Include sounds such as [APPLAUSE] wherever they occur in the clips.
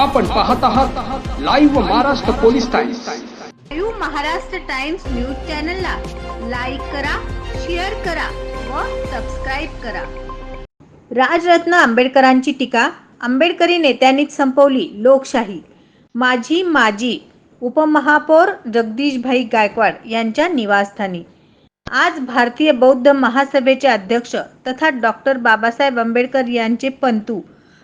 आपण पाहत आहात live Maharashtra Police Times live Maharashtra Times news चॅनलला लाईक करा शेअर करा व सबस्क्राईब करा. राजरत्न आंबेडकरांची टीका आंबेडकरी नेत्यांनीच संपवली लोकशाही. माझी माजी उपमहापौर जगदीशभाई गायकवाड यांच्या निवासस्थानी. आज भारतीय बौद्ध महासभेचे अध्यक्ष तथा डॉक्टर बाबासाहेब आंबेडकर यांचे पंतू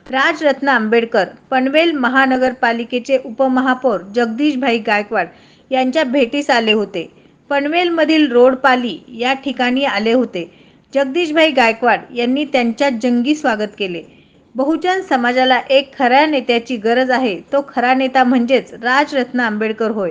राजरत्न आंबेडकर पनवेल महानगरपालिकेचे उपमहापौर जगदीशभाई गायकवाड यांच्या भेटीस आले होते. पनवेलमधील रोडपाली या ठिकाणी आले होते. जगदीशभाई गायकवाड यांनी त्यांच्या जंगी स्वागत केले. बहुजन समाजाला एक खऱ्या नेत्याची गरज आहे तो खरा नेता म्हणजेच राजरत्न आंबेडकर होय.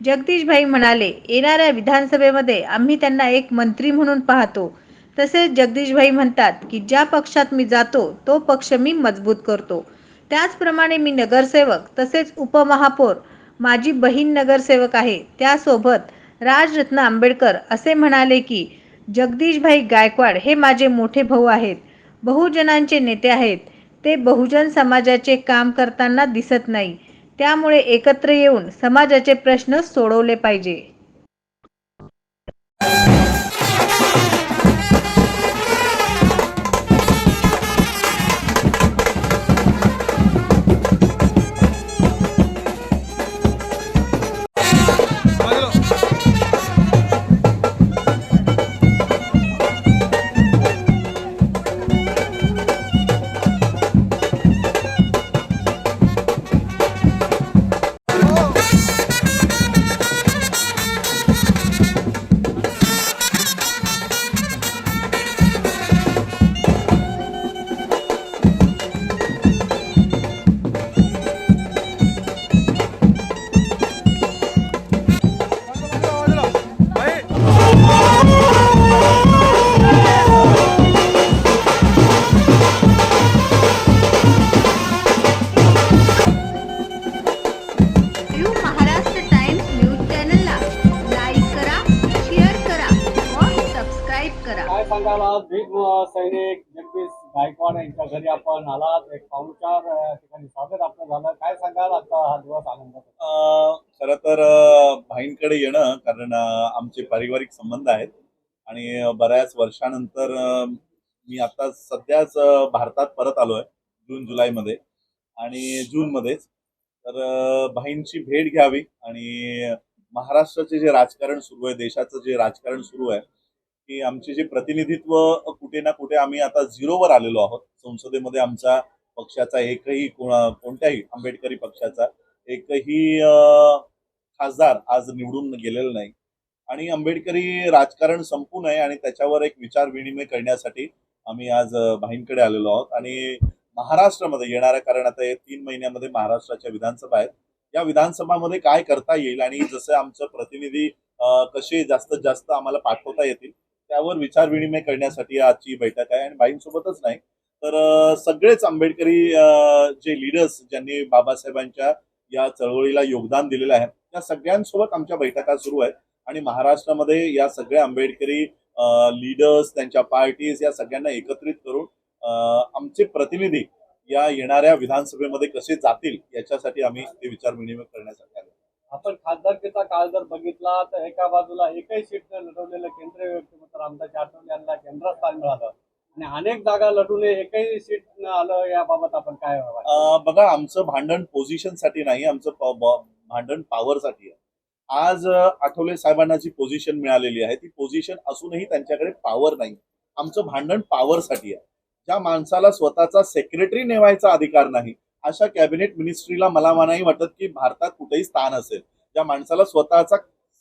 जगदीशभाई म्हणाले येणाऱ्या विधानसभेमध्ये आम्ही त्यांना एक मंत्री म्हणून पाहतो. तसेच जगदीशभाई म्हणतात की ज्या पक्षात मी जातो तो पक्ष मी मजबूत करतो. त्याचप्रमाणे मी नगरसेवक तसेच उपमहापौर माझी बहीण नगरसेवक आहे. त्यासोबत राजरत्न आंबेडकर असे म्हणाले की जगदीशभाई गायकवाड हे माझे मोठे भाऊ आहेत. बहुजनांचे नेते आहेत. ते बहुजन समाजाचे काम करताना दिसत नाही. त्यामुळे एकत्र येऊन समाजाचे प्रश्न सोडवले पाहिजे. गायकवाड यांच्या घरी आपण आलात. एक पाहुणचार ठिकाणी स्वागत आपलं झालं. काय सांगाल आता? हा दिवस आनंदाचा. खर खरं तर भाईंकडे येणं कारण आमचे पारिवारिक संबंध आहेत. आणि बऱ्याच वर्षानंतर मी आता सध्याच भारतात परत आलोय जून जुलैमध्ये आणि जूनमध्येच तर भाईंची भेट घ्यावी. आणि महाराष्ट्राचे जे राजकारण सुरू आहे देशाचं जे राजकारण सुरू आहे की आमचे जे प्रतिनिधित्व कुठे ना कुठे आम्ही आता झिरोवर आलेलो आहोत. संसदेमध्ये आमचा पक्षाचा एकही कोणत्याही आंबेडकरी पक्षाचा एकही खासदार आज निवडून गेलेला नाही. आणि आंबेडकरी राजकारण संपू नये आणि त्याच्यावर एक विचार विनिमय करण्यासाठी आम्ही आज भाईंकडे आलेलो आहोत. आणि महाराष्ट्रामध्ये येणाऱ्या कारण आता तीन महिन्यामध्ये महाराष्ट्राच्या विधानसभा आहेत. या विधानसभामध्ये काय करता येईल आणि जसं आमचं प्रतिनिधी कसे जास्तीत जास्त आम्हाला पाठवता येतील त्यावर विचार विनिमय करण्यासाठी आजची बैठक आहे आणि भाईंसोबतच नाही तर सगळेच आंबेडकरी जे लिडर्स ज्यांनी बाबासाहेबांच्या या चळवळीला योगदान दिलेलं आहे त्या सगळ्यांसोबत आमच्या बैठका सुरू आहेत आणि महाराष्ट्रामध्ये या सगळ्या आंबेडकरी लीडर्स त्यांच्या पार्टीज या सगळ्यांना एकत्रित करून आमचे प्रतिनिधी या येणाऱ्या विधानसभेमध्ये कसे जातील याच्यासाठी आम्ही ते विचार विनिमय करण्यासाठी आपण खासदारकीचा काळ जर बघितला तर एका बाजूला एकही सीट न लढवलेलं केंद्रीय व्यक्तिमत्व रामदास आठवले यांना केंद्रात स्थान मिळालं. आणि अनेक जागा लढून एकही सीट न आलं याबाबत आपण काय बघा आमचं भांडण पोझिशनसाठी नाही आमचं भांडण पॉवर भांडण पॉवरसाठी आहे. आज आठवले साहेबांना जी पोझिशन मिळालेली आहे ती पोझिशन असूनही त्यांच्याकडे पॉवर नाही. आमचं भांडण पॉवरसाठी आहे. ज्या माणसाला स्वतःचा सेक्रेटरी नेवायचा अधिकार नाही अशा कॅबिनेट मिनिस्ट्रीला मला नाही वाटत की भारतात कुठेही स्थान असेल ज्या माणसाला स्वतःचा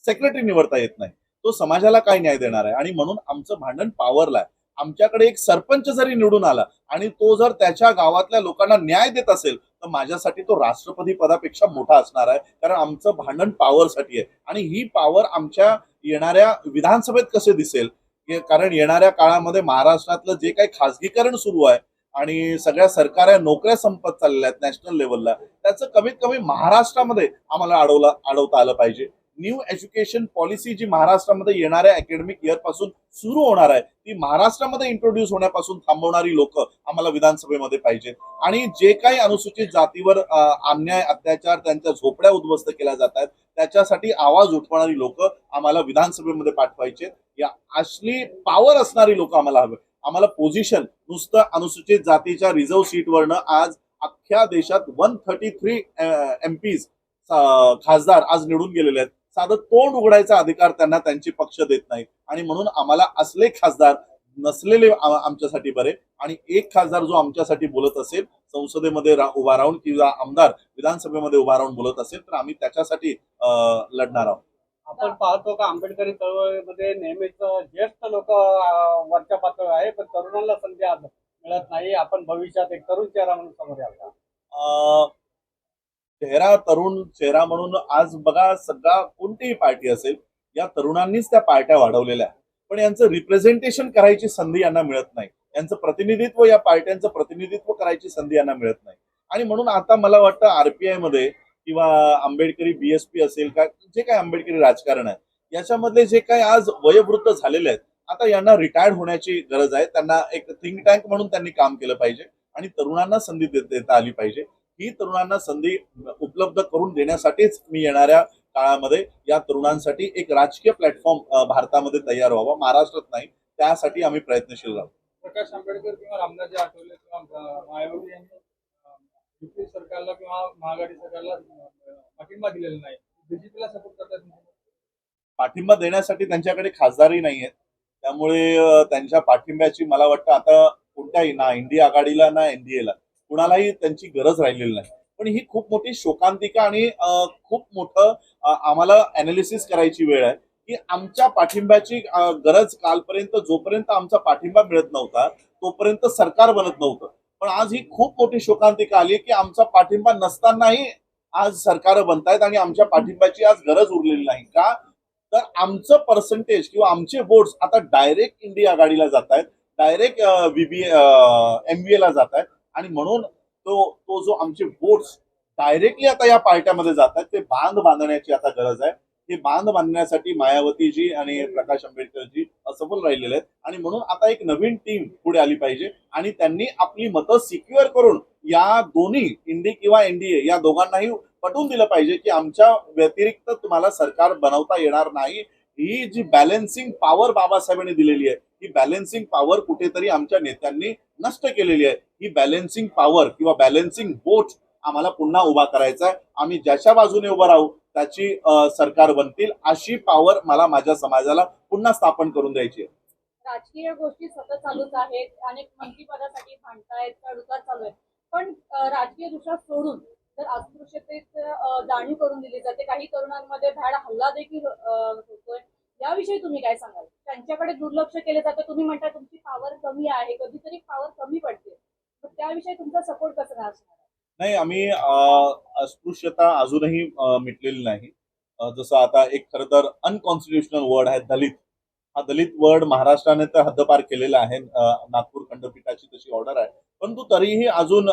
सेक्रेटरी निवडता येत नाही तो समाजाला काय न्याय देणार आहे? आणि म्हणून आमचं भांडण पॉवरला आहे. आमच्याकडे एक सरपंच जरी निवडून आला आणि तो जर त्याच्या गावातल्या लोकांना न्याय देत असेल तर माझ्यासाठी तो राष्ट्रपती पदापेक्षा मोठा असणार आहे. कारण आमचं भांडण पॉवरसाठी आहे. आणि ही पॉवर आमच्या येणाऱ्या विधानसभेत कसे दिसेल? कारण येणाऱ्या काळामध्ये महाराष्ट्रातलं जे काही खासगीकरण सुरू आहे आणि सगळ्या सरकारी नोकऱ्या संपत चाललेल्या आहेत नॅशनल लेवलला त्याचं कमीत कमी महाराष्ट्रामध्ये आम्हाला अडवला अडवता आलं पाहिजे. न्यू एज्युकेशन पॉलिसी जी महाराष्ट्रामध्ये येणाऱ्या अकॅडमिक इयरपासून सुरू होणार आहे ती महाराष्ट्रामध्ये इंट्रोड्यूस होण्यापासून थांबवणारी लोक आम्हाला विधानसभेमध्ये पाहिजेत. आणि जे काही अनुसूचित जातीवर अन्याय अत्याचार त्यांच्या झोपड्या उद्ध्वस्त केल्या जात आहेत त्याच्यासाठी आवाज उठवणारी लोक आम्हाला विधानसभेमध्ये पाठवायचे या असली पॉवर असणारी लोक आम्हाला हवे. आम्हाला पोझिशन नुसतं अनुसूचित जातीच्या रिझर्व्ह सीटवरनं आज अख्ख्या देशात one thirty three M Ps खासदार आज निवडून गेलेले आहेत. साधं तोंड उघडायचा अधिकार त्यांना त्यांचे पक्ष देत नाही आणि म्हणून आम्हाला असले खासदार नसलेले आमच्यासाठी बरे. आणि एक खासदार जो आमच्यासाठी बोलत असेल संसदेमध्ये रा- उभा राहून किंवा आमदार विधानसभेमध्ये उभा राहून बोलत असेल तर आम्ही त्याच्यासाठी लढणार आहोत. आपण पाहतो का आंबेडकरी चळवळीमध्ये नेहमीच ज्येष्ठ लोक वरच्या पातळीवर आहे पण तरुणांना संधी आज मिळत नाही. आपण भविष्यात एक तरुण चेहरा म्हणून समोर याल का? अं, चेहरा तरुण चेहरा म्हणून आज बघा सगळा कोणतीही पार्टी असेल या तरुणांनीच त्या पार्ट्या वाढवलेल्या आहेत. पण यांचं रिप्रेझेंटेशन करायची संधी यांना मिळत नाही. यांचं प्रतिनिधित्व या पार्ट्यांचं प्रतिनिधित्व करायची संधी यांना मिळत नाही. आणि म्हणून आता मला वाटतं आरपीआयमध्ये किंवा आंबेडकरी बीएसपी असेल का जे काही आंबेडकरी राजकारण आहे याच्यामधले जे काही आज वयोवृत्त झालेले आहेत आता यांना रिटायर्ड होण्याची गरज आहे. त्यांना एक थिंक टँक म्हणून त्यांनी काम केलं पाहिजे आणि तरुणांना संधी देत- देता आली पाहिजे. ही तरुणांना संधी उपलब्ध करून देण्यासाठीच मी येणाऱ्या काळामध्ये या तरुणांसाठी एक राजकीय प्लॅटफॉर्म भारतामध्ये तयार व्हावा महाराष्ट्रात नाही त्यासाठी आम्ही प्रयत्नशील राहू. प्रकाश आंबेडकर किंवा रामदासजी आठवले किंवा मायावती यांनी सरकारला किंवा महाआघाडी सरकारला पाठिंबा दिलेला नाही. बीजेपीला सपोर्ट करतात पाठिंबा देण्यासाठी त्यांच्याकडे खासदारही नाही आहेत त्यामुळे त्यांच्या पाठिंब्याची मला वाटतं आता कोणत्याही ना इंडिया आघाडीला ना एनडीएला कुणालाही त्यांची गरज राहिलेली नाही. पण ही खूप मोठी शोकांतिका आणि खूप मोठं आम्हाला अनालिसिस करायची वेळ आहे की आमच्या पाठिंब्याची गरज कालपर्यंत जोपर्यंत आमचा पाठिंबा मिळत नव्हता तोपर्यंत सरकार बनत नव्हतं. पण आज ही खूप मोठी शोकांतिका आली की आमचा पाठिंबा नसतानाही आज सरकार बनतायत आणि आमच्या पाठिंब्याची आज गरज उरलेली नाही. का? तर आमचं पर्सेंटेज किंवा आमचे वोट्स आता डायरेक्ट इंडिया आघाडीला जात आहेत डायरेक्ट बीबी एमबीए ला जात आहेत आणि म्हणून तो तो जो आमचे वोट्स डायरेक्टली आता या पार्ट्यामध्ये जात आहेत ते बांध बांधण्याची आता गरज आहे. हे बांध बांधण्यासाठी मायावतीजी आणि प्रकाश आंबेडकरजी असफल राहिलेले आहेत. आणि म्हणून आता एक नवीन टीम पुढे आली पाहिजे. आणि त्यांनी आपली मतं सिक्युअर करून या दोन्ही इंडी किंवा एनडीए या दोघांनाही पटवून दिलं पाहिजे की आमच्या व्यतिरिक्त तुम्हाला सरकार बनवता येणार नाही. ही जी बॅलन्सिंग पॉवर बाबासाहेबांनी दिलेली आहे ही बॅलन्सिंग पॉवर कुठेतरी आमच्या नेत्यांनी नष्ट केलेली आहे. ही बॅलन्सिंग पॉवर किंवा बॅलन्सिंग बोट आम्हाला पुन्हा उभा करायचा आहे. आम्ही ज्याच्या बाजूने उभं राहू त्याची सरकार बनतील अशी पॉवर मला माझ्या समाजाला पुन्हा स्थापन करून द्यायची आहे. राजकीय गोष्टी सतत चालूच आहेत. अनेक मंत्रीपदासाठी भांडतायत चढउतार चालू आहेत. पण राजकीय दृष्ट्या सोडून जर अस्पृश्यतेत जाणीव करून दिली जाते काही तरुणांमध्ये भॅड हल्ला देखील होतोय. याविषयी तुम्ही काय सांगाल? त्यांच्याकडे दुर्लक्ष केले जाते. तुम्ही म्हणता तुमची पॉवर कमी आहे. कधीतरी पॉवर कमी पडते. त्याविषयी तुमचा सपोर्ट कसा असणार नाही आम्ही अस्पृश्यता अजूनही मिटलेली नाही. जसं आता एक खरं तर अनकॉन्स्टिट्युशनल वर्ड आहे दलित. हा दलित वर्ड महाराष्ट्राने तर हद्दपार केलेला आहे. नागपूर खंडपीठाची तशी ऑर्डर आहे. परंतु तरीही अजून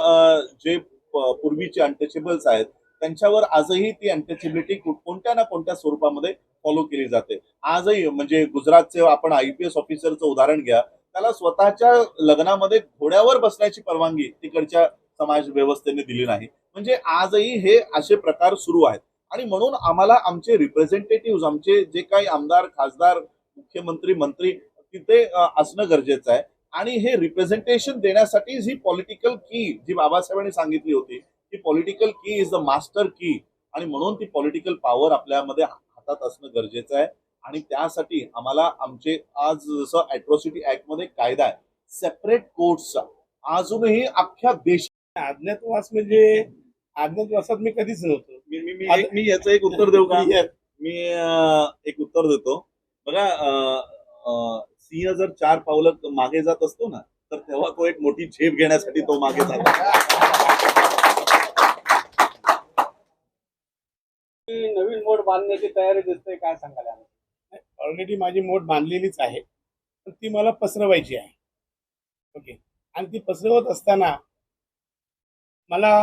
जे पूर्वीचे अनटचेबल्स आहेत त्यांच्यावर आजही ती अनटचेबिलिटी कोणत्या ना कोणत्या स्वरूपामध्ये फॉलो केली जाते. आजही म्हणजे गुजरातचे आपण आय पी एस ऑफिसरचं उदाहरण घ्या. त्याला स्वतःच्या लग्नामध्ये घोड्यावर बसण्याची परवानगी तिकडच्या समाज व्यवस्थेने दिली नाही. म्हणजे आजही हे असे प्रकार सुरू आहेत. आणि म्हणून आम्हाला आमचे रिप्रेझेंटेटिव्ह आमचे जे काही आमदार खासदार मुख्यमंत्री मंत्री तिथे असणं गरजेचं आहे. आणि हे रिप्रेझेंटेशन देण्यासाठी जी पॉलिटिकल की जी बाबासाहेबांनी सांगितली होती ती पॉलिटिकल की इज द मास्टर की आणि म्हणून ती पॉलिटिकल पॉवर आपल्यामध्ये हातात असणं गरजेचं आहे. आणि त्यासाठी आम्हाला आमचे आज जसं अॅट्रॉसिटी ऍक्टमध्ये कायदा आहे. सेपरेट कोर्ट्सचा अजूनही अख्ख्या देश अज्ञातवास म्हणजे अज्ञातवासात मी कधीच नव्हतो. मी मी मी मी याचं एक उत्तर देऊ का? [LAUGHS] मी अं, एक उत्तर देतो. बघा अं, अं, सिंह जर चार पावलं मागे जात असतो ना तर तेव्हा तो एक मोठी झेप घेण्यासाठी तो मागे जातो. नवीन मोड बांधण्याची तयारी दिसते काय सांगाल यावर? ऑलरेडी माझी मोठ बांधलेलीच आहे. पण ती मला पसरवायची आहे. ओके आणि ती पसरवत असताना मला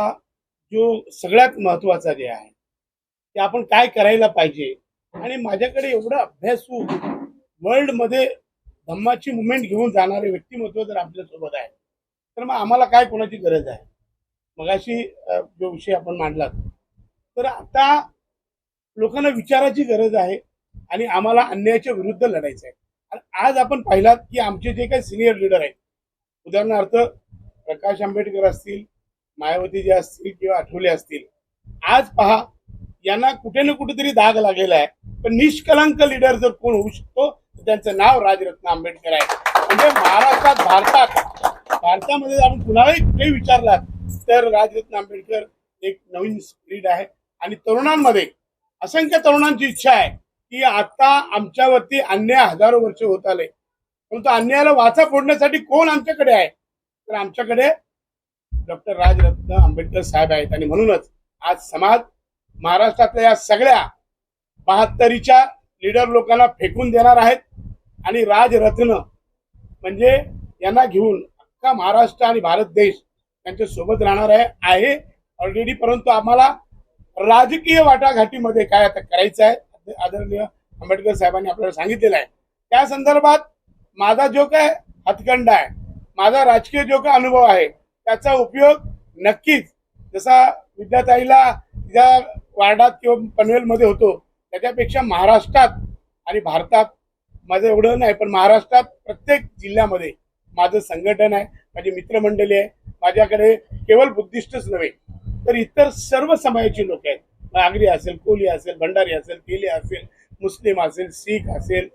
जो सगळ्यात महत्त्वाचा जे आहे ते आपण काय करायला पाहिजे? आणि माझ्याकडे एवढा अभ्यासू वर्ल्डमध्ये धम्माची मुवमेंट घेऊन जाणारे व्यक्तिमत्व जर आपल्यासोबत आहे तर मग आम्हाला काय कोणाची गरज आहे? मगाशी जो विषय आपण मांडला तर आता लोकांना विचाराची गरज आहे आणि आम्हाला अन्यायाच्या विरुद्ध लढायचं आहे. आणि आज आपण पाहिलात की आमचे जे काही सिनियर लीडर आहेत उदाहरणार्थ प्रकाश आंबेडकर असतील मायावती जे असतील किंवा आठवले असतील आज पहा यांना कुठे ना कुठेतरी दाग लागलेला आहे. पण निष्कलंक लीडर जर कोण होऊ शकतो तर त्यांचं नाव राजरत्न आंबेडकर आहे. म्हणजे महाराष्ट्रात भारतात भारतामध्ये आपण कुणालाही कुठेही विचारलात तर राजरत्न आंबेडकर एक नवीन स्प्रीड आहे. आणि तरुणांमध्ये असंख्य तरुणांची इच्छा आहे की आता आमच्यावरती अन्याय हजारो वर्ष होत आले. परंतु अन्यायाला वाचा फोडण्यासाठी कोण आमच्याकडे आहे? तर आमच्याकडे डॉक्टर राजरत्न आंबेडकर साहेब आहेत. आणि म्हणूनच आज समाज महाराष्ट्रातल्या या सगळ्या बहात्तरीच्या लीडर लोकांना फेकून देणार आहेत. आणि राजरत्न म्हणजे यांना घेऊन अख्खा महाराष्ट्र आणि भारत देश त्यांच्यासोबत राहणार आहे आहे. ऑलरेडी परंतु आम्हाला राजकीय वाटाघाटीमध्ये काय आता करायचं आहे आदरणीय आंबेडकर साहेबांनी आपल्याला सांगितलेलं आहे. त्या संदर्भात माझा जो काय हातखंडा आहे माझा राजकीय जो काय अनुभव आहे त्याचा उपयोग नक्कीच जसा विद्याताईला तिच्या वार्डात किंवा पनवेलमध्ये होतो त्याच्यापेक्षा महाराष्ट्रात आणि भारतात माझं एवढं नाही पण महाराष्ट्रात प्रत्येक जिल्ह्यामध्ये माझं संघटन आहे माझी मित्रमंडळी आहे माझ्याकडे केवळ बुद्धिस्टच नव्हे तर इतर सर्व समाजाची लोक आहेत. नागरी असेल कोली असेल भंडारी असेल केली असेल मुस्लिम असेल शीख असेल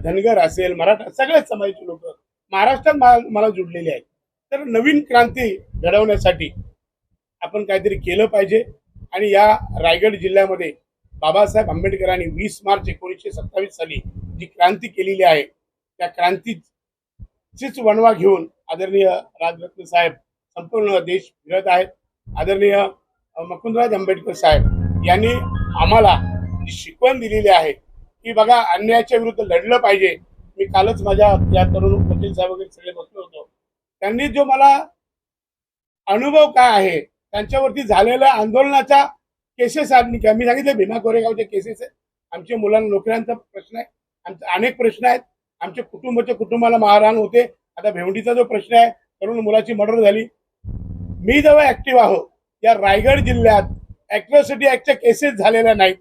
धनगर असेल मराठा सगळ्याच समाजाची लोक महाराष्ट्रात मला जुडलेली आहेत. तर नवीन क्रांती घडवण्यासाठी आपण काहीतरी केलं पाहिजे. आणि या रायगड जिल्ह्यामध्ये बाबासाहेब आंबेडकरांनी वीस मार्च एकोणीसशे सत्तावीस साली जी क्रांती केलेली आहे त्या क्रांतीचीच वणवा घेऊन आदरणीय राजरत्न साहेब संपूर्ण देश फिरत आहेत. आदरणीय मुकुंदराज आंबेडकर साहेब यांनी आम्हाला जी शिकवण दिलेली आहे की बघा अन्यायाच्या विरुद्ध लढलं पाहिजे. मी कालच माझ्या या तरुण वकील साहेब वगैरे सगळे बसलो होतो. त्यांनी जो मला अनुभव काय आहे त्यांच्यावरती झालेल्या आंदोलनाच्या केसेस आहेत मी सांगितले सांगितलं भीमा कोरेगावचे केसेस आहेत. आमच्या मुलांना नोकऱ्यांचा प्रश्न आहे. आमचे अनेक प्रश्न आहेत. आमच्या कुटुंबाच्या कुटुंबाला मारहाण होते. आता भेवडीचा जो प्रश्न आहे तरुण मुलाची मर्डर झाली. मी जेव्हा ऍक्टिव्ह आहो या रायगड जिल्ह्यात ऍट्रॉसिटी ऍक्टच्या केसेस झालेल्या नाहीत.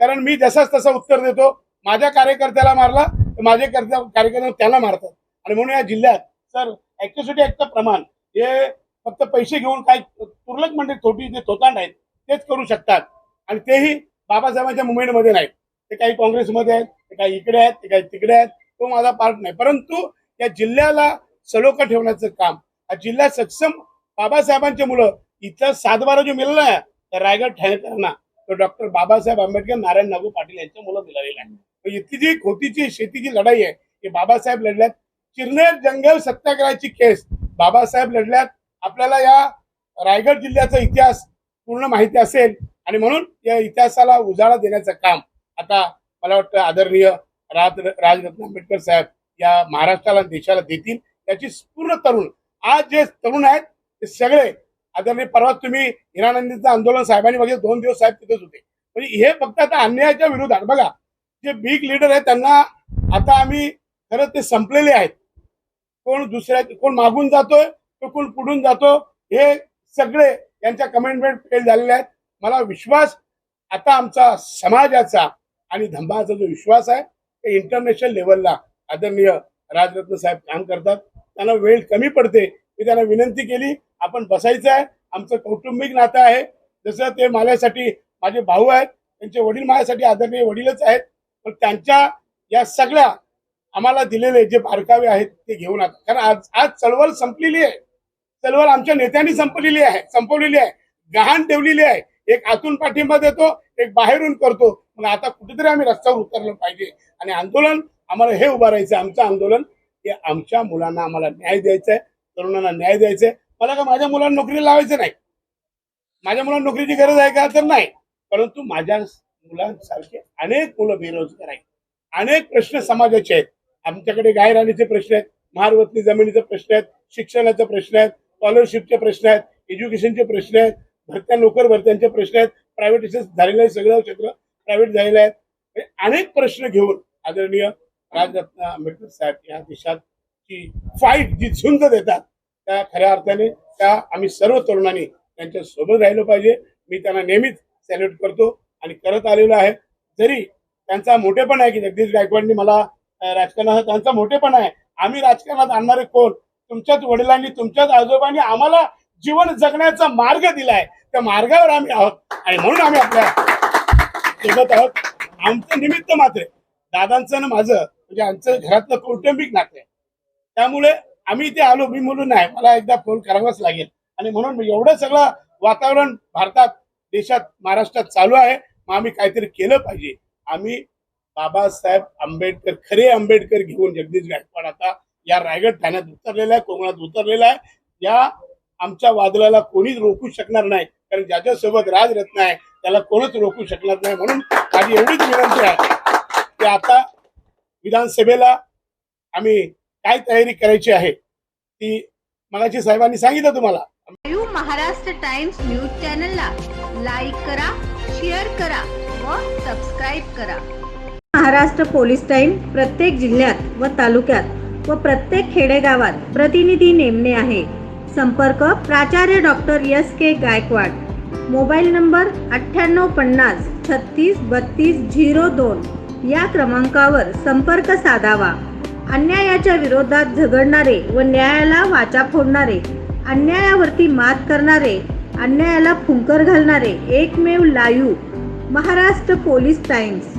कारण मी जसाच तसा उत्तर देतो. माझ्या कार्यकर्त्याला मारला तर माझे कार्यकर्ते त्याला मारतात. आणि म्हणून या जिल्ह्यात सर ऍक्च्युसिटी ऍक्टचं प्रमाण हे फक्त पैसे घेऊन काही तुरलक म्हणजे थोटी जे थोतांड आहेत तेच करू शकतात. आणि तेही बाबासाहेबांच्या मुवमेंटमध्ये नाहीत ते काही काँग्रेसमध्ये आहेत ते काही इकडे आहेत ते काही तिकडे आहेत. तो माझा पार्ट नाही. परंतु या जिल्ह्याला सलोखा ठेवण्याचं काम हा जिल्हा सक्षम बाबासाहेबांची मुलं इथला सातबारा जो मिळाला आहे तर रायगड ठाणेकरांना तो डॉक्टर बाबासाहेब आंबेडकर नारायण नागू पाटील यांच्या मुलं मिळालेला आहे इथली जी खोतीची शेतीची लढाई आहे ही बाबासाहेब लढल्यात चिरनेर जंगल सत्याग्रहाची केस. बाबासाहेब लढल्यात. आपल्याला या रायगड जिल्ह्याचा इतिहास पूर्ण माहिती असेल. आणि म्हणून या इतिहासाला उजाळा देण्याचं काम आता मला वाटतं आदरणीय राज राजरत्न आंबेडकर साहेब या महाराष्ट्राला देशाला देतील. त्याची पूर्ण तरुण. आज जे तरुण आहेत ते सगळे आदरणीय परवा तुम्ही हिरानंदीचं आंदोलन साहेबांनी बघितलं दोन दिवस साहेब तिथेच होते. म्हणजे हे फक्त आता अन्यायाच्या विरोधात. बघा जे बिग लीडर आहेत त्यांना आता आम्ही खरं ते संपलेले आहेत. कोण दुसऱ्या कोण मागून जातोय तो कोण पुढून जातो हे सगळे यांच्या कमेंटमेंट फेल झालेले आहेत. मला विश्वास आता आमचा समाजाचा आणि धंबाचा जो विश्वास आहे ते इंटरनॅशनल लेवलला आदरणीय राजरत्न साहेब काम करतात. त्यांना वेळ कमी पडते. मी त्यांना विनंती केली आपण बसायचं आहे. आमचं कौटुंबिक नातं आहे. जसं ते माझ्यासाठी माझे भाऊ आहेत त्यांचे वडील माझ्यासाठी आदरणीय वडीलच आहेत. पण त्यांच्या या सगळ्या आम्हाला दिलेले जे बारकावे आहेत ते घेऊन आता कारण आज आज चळवळ संपलेली आहे. चळवळ आमच्या नेत्यांनी संपलेली आहे संपवलेली आहे. गहाण ठेवलेली आहे. एक आतून पाठिंबा देतो एक बाहेरून करतो. मग आता कुठेतरी आम्ही रस्त्यावर उतरलं पाहिजे. आणि आंदोलन आम्हाला हे उभारायचं राहायचं आमचं आंदोलन की आमच्या मुलांना आम्हाला न्याय द्यायचा आहे तरुणांना न्याय द्यायचा आहे मला का माझ्या मुलांना नोकरीला लावायचं नाही. माझ्या मुलांना नोकरीची गरज आहे का तर नाही. परंतु माझ्या मुलांसारखे अनेक मुलं बेरोजगार आहेत. अनेक प्रश्न समाजाचे आहेत. आमच्याकडे गायराणीचे प्रश्न आहेत महारवतनी जमिनीचे प्रश्न आहेत शिक्षणाचा प्रश्न आहेत स्कॉलरशिपचे प्रश्न आहेत एज्युकेशनचे प्रश्न आहेत भरत्या नोकर भरत्यांचे प्रश्न आहेत प्रायव्हेटायझेशन झालेलं आहे सगळं क्षेत्र प्रायव्हेट झालेलं आहे. म्हणजे अनेक प्रश्न घेऊन आदरणीय राजरत्न आंबेडकर साहेब या देशाची फाईट जी झुंज देतात त्या खऱ्या अर्थाने त्या आम्ही सर्व तरुणांनी त्यांच्यासोबत राहिलं पाहिजे. मी त्यांना नेहमीच सॅल्यूट करतो आणि करत आलेलो आहे. जरी त्यांचा मोठेपण आहे की जगदीश गायकवाडनी मला राजकारणात त्यांचा मोठेपण आहे. आम्ही राजकारणात आणणारे कोण? तुमच्याच वडिलांनी तुमच्याच आजोबांनी आम्हाला जीवन जगण्याचा मार्ग दिलाय. त्या मार्गावर आम्ही आहोत. आणि म्हणून आम्ही आपल्यासोबत आहोत. आमचं निमित्त मात्र दादांचं ना माझं म्हणजे आमचं घरातलं कौटुंबिक नातं आहे. त्यामुळे आम्ही इथे आलो मी म्हणून नाही. मला एकदा फोन करावाच लागेल. आणि म्हणून एवढं सगळं वातावरण भारतात देशात महाराष्ट्रात चालू आहे. मग आम्ही काहीतरी केलं पाहिजे. आम्ही बाबासाहेब आंबेडकर खरे आंबेडकर घेऊन जगदीश गायकवाड आता या रायगड ठाण्यात उतरलेला आहे कोकणात उतरलेला आहे. या आमच्या वादळाला कोणीच रोखू शकणार नाही कारण ज्याच्यासोबत राजरत्न आहे त्याला कोणच रोखू शकणार नाही म्हणून माझी एवढीच विनंती आहे की आता विधानसभेला आम्ही काय तयारी करायची आहे ती मगाची साहेबांनी सांगितलं तुम्हाला. महाराष्ट्र टाइम्स न्यूज चॅनलला लाईक करा शेअर करा व सबस्क्राईब करा. महाराष्ट्र पोलीस टाईम प्रत्येक जिल्ह्यात व तालुक्यात व प्रत्येक खेडेगावात प्रतिनिधी नेमणे आहे. संपर्क प्राचार्य doctor S K Gaikwad. Mobile number अठ्ठ्याण्णव पन्नास छत्तीस बत्तीस झिरो दोन या क्रमांकावर संपर्क साधावा. अन्यायाच्या विरोधात झगडणारे व न्यायाला वाचा फोडणारे अन्यायावरती मात करणारे अन्यायाला फुंकर घालणारे एकमेव लायू. Maharashtra Police times